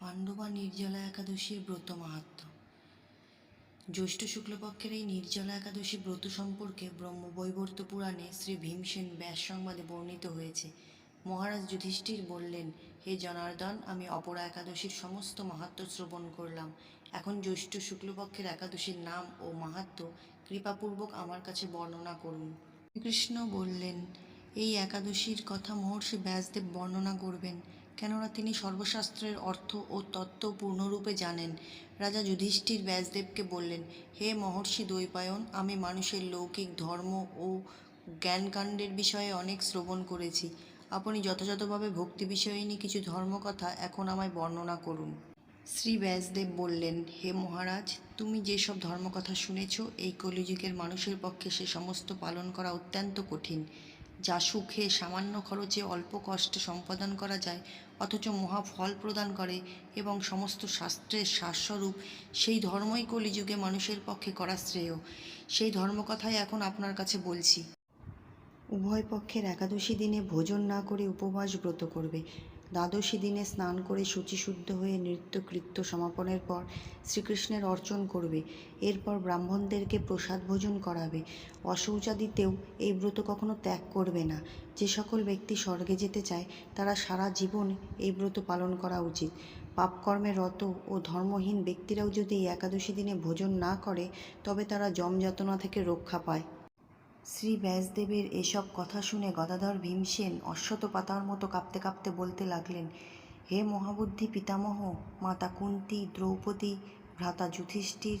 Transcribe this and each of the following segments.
পাণ্ডবা নির্জলা একাদশীর ব্রত মাহাত্ম্য জ্যৈষ্ঠ শুক্লপক্ষের এই নির্জলা একাদশী ব্রত সম্পর্কে ব্রহ্মবৈবর্ত পুরাণে শ্রী ভীমসেন ব্যাস সংবাদে বর্ণিত হয়েছে। মহারাজ যুধিষ্ঠির বললেন, হে জনার্দন, আমি অপরা একাদশীর সমস্ত মাহাত্ম্য শ্রবণ করলাম। এখন জ্যৈষ্ঠ শুক্লপক্ষের একাদশীর নাম ও মাহাত্ম্য কৃপাপূর্বক আমার কাছে বর্ণনা করুন। শ্রীকৃষ্ণ বললেন, এই একাদশীর কথা মহর্ষি ব্যাসদেব বর্ণনা করবেন। কেননা তিনি সর্বশাস্ত্রের অর্থ ও তত্ত্ব পূর্ণরূপে জানেন। রাজা যুধিষ্ঠির ব্যাসদেবকে বললেন, হে মহর্ষি দ্বৈপায়ন, আমি মানুষের লৌকিক ধর্ম ও জ্ঞানকাণ্ডের বিষয়ে অনেক শ্রবণ করেছি। আপনি যথাযথভাবে ভক্তি বিষয়িনী কিছু ধর্মকথা এখন আমায় বর্ণনা করুন। শ্রী ব্যাসদেব বললেন, হে মহারাজ, তুমি যেসব ধর্মকথা শুনেছ, এই কলিযুগের মানুষের পক্ষে সে সমস্ত পালন করা অত্যন্ত কঠিন। যা সুখে সামান্য খরচে অল্প কষ্টে সম্পাদন করা যায়, অথচ মহা ফল প্রদান করে এবং সমস্ত শাস্ত্রের শাস্বরূপ সেই ধর্মই কলিযুগে মানুষের পক্ষে করা শ্রেয়। সেই ধর্মকথাই এখন আপনার কাছে বলছি। উভয় পক্ষের একাদশী দিনে ভোজন না করে উপবাস ব্রত করবে। দ্বাদশী দিনে স্নান করে শুচিশুদ্ধ হয়ে নৃত্য কৃত্য সমাপনের পর শ্রীকৃষ্ণের অর্চন করবে। এরপর ব্রাহ্মণদেরকে প্রসাদ ভোজন করাবে। অশৌচাদিতেও এই ব্রত কখনো ত্যাগ করবে না। যে সকল ব্যক্তি স্বর্গে যেতে চায়, তারা সারা জীবন এই ব্রত পালন করা উচিত। পাপকর্মে রত ও ধর্মহীন ব্যক্তিরাও যদি একাদশী দিনে ভোজন না করে, তবে তারা যমযাতনা থেকে রক্ষা পায়। শ্রী ব্যাসদেবের এসব কথা শুনে গদাধর ভীমসেন অশ্বত পাতার মতো কাঁপতে কাঁপতে বলতে লাগলেন, হে মহাবুদ্ধি পিতামহ, মাতা কুন্তি, দ্রৌপদী, ভ্রাতা যুধিষ্ঠির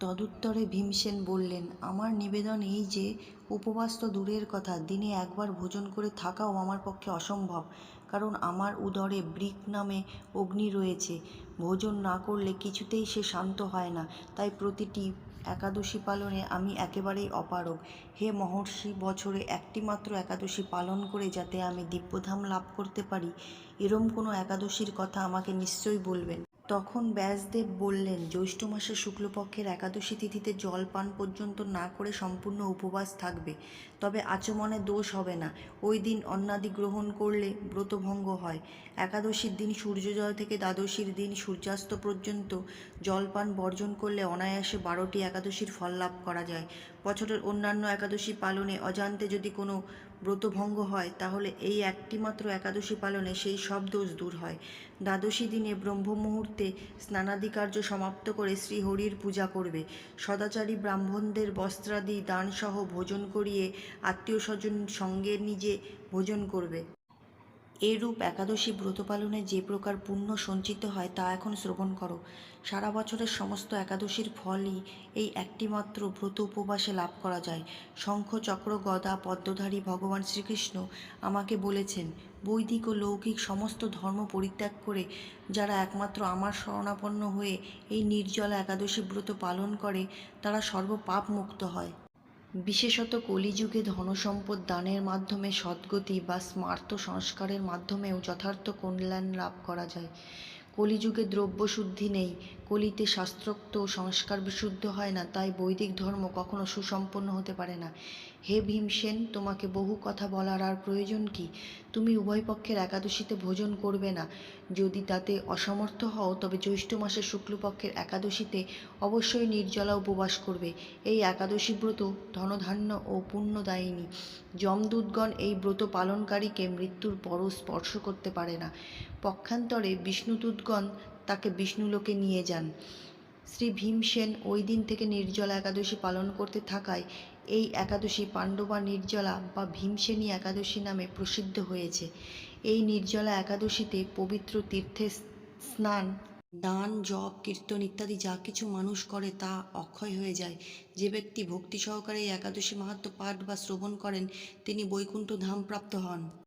তদুত্তরে ভীমসেন বললেন, আমার নিবেদন এই যে, উপবাস তো দূরের কথা, দিনে একবার ভোজন করে থাকাও আমার পক্ষে অসম্ভব, কারণ আমার উদরে ব্রিক নামে অগ্নি রয়েছে। ভোজন না করলে কিছুতেই সে শান্ত হয় না, তাই প্রতিটি একাদশী পালনে আমি একেবারেই অপারগ। হে মহর্ষি, বছরে একটি মাত্র একাদশী পালন করে যাতে আমি দিব্যধাম লাভ করতে পারি, এরম কোনো একাদশীর কথা আমাকে নিশ্চয়ই বলবেন। তখন ব্যাসদেব বললেন, জ্যৈষ্ঠ মাসের শুক্লপক্ষের একাদশী তিথিতে জল পান পর্যন্ত না করে সম্পূর্ণ উপবাস থাকবে। তবে আচমনে দোষ হবে না। ওই দিন অন্নাদি গ্রহণ করলে ব্রতভঙ্গ হয়। একাদশীর দিন সূর্যোদয় থেকে দ্বাদশীর দিন সূর্যাস্ত পর্যন্ত জলপান বর্জন করলে অনায়াসে বারোটি একাদশীর ফল লাভ করা যায়। বছরের অন্যান্য একাদশী পালনে অজান্তে যদি কোনো ব্রতভঙ্গ হয়, তাহলে এই একটি মাত্র একাদশী পালনে সেই সব দোষ দূর হয়। দ্বাদশী দিনে ব্রহ্ম মুহূর্তে স্নানাদি কার্য সমাপ্ত করে শ্রীহরির পূজা করবে। সদাচারী ব্রাহ্মণদের বস্ত্রাদি, দানসহ ভোজন করিয়ে আত্মীয় স্বজন সঙ্গে নিজে ভোজন করবে। এরূপ একাদশী ব্রত পালনে যে প্রকার পুণ্য সঞ্চিত হয় তা এখন শ্রবণ করো। সারা বছরের সমস্ত একাদশীর ফলই এই একটিমাত্র ব্রত উপবাসে লাভ করা যায়। শঙ্খ, চক্র, গদা, পদ্মধারী ভগবান শ্রীকৃষ্ণ আমাকে বলেছেন, বৈদিক ও লৌকিক সমস্ত ধর্ম পরিত্যাগ করে যারা একমাত্র আমার শরণাপন্ন হয়ে এই নির্জলা একাদশী ব্রত পালন করে, তারা সর্বপাপ মুক্ত হয়। বিশেষত কলিযুগে ধনসম্পদ দানের মাধ্যমে সদ্গতি বা স্মার্ত সংস্কারের মাধ্যমেও যথার্থ কল্যাণ লাভ করা যায়। কলিযুগে দ্রব্যশুদ্ধি নেই কলিতে শাস্ত্রোক্ত সংস্কার বিশুদ্ধ হয় না, তাই বৈদিক ধর্ম কখনো সুসম্পন্ন হতে পারে না। হে ভীমসেন, তোমাকে বহু কথা বলার আর প্রয়োজন কি? তুমি উভয় পক্ষের একাদশীতে ভোজন করবে না। যদি তাতে অসমর্থ হও, তবে জ্যৈষ্ঠ মাসের শুক্লপক্ষের একাদশীতে অবশ্যই নির্জলা উপবাস করবে। এই একাদশী ব্রত ধনধান্য ও পুণ্যদায়িনী। যমদূতগণ এই ব্রত পালনকারীকে মৃত্যুর পরও স্পর্শ করতে পারে না। পক্ষান্তরে বিষ্ণুদূতগণ তাকে বিষ্ণুলোকে নিয়ে যান। শ্রী ভীমসেন ওই দিন থেকে নির্জলা একাদশী পালন করতে থাকায় এই একাদশী পাণ্ডবা নির্জলা বা ভীমসেনী একাদশী নামে প্রসিদ্ধ হয়েছে। এই নির্জলা একাদশীতে পবিত্র তীর্থে স্নান, দান, জপ, কীর্তন ইত্যাদি যা কিছু মানুষ করে তা অক্ষয় হয়ে যায়। যে ব্যক্তি ভক্তি সহকারে এই একাদশী মাহাত্ম্য পাঠ বা শ্রবণ করেন, তিনি বৈকুণ্ঠ ধাম প্রাপ্ত হন।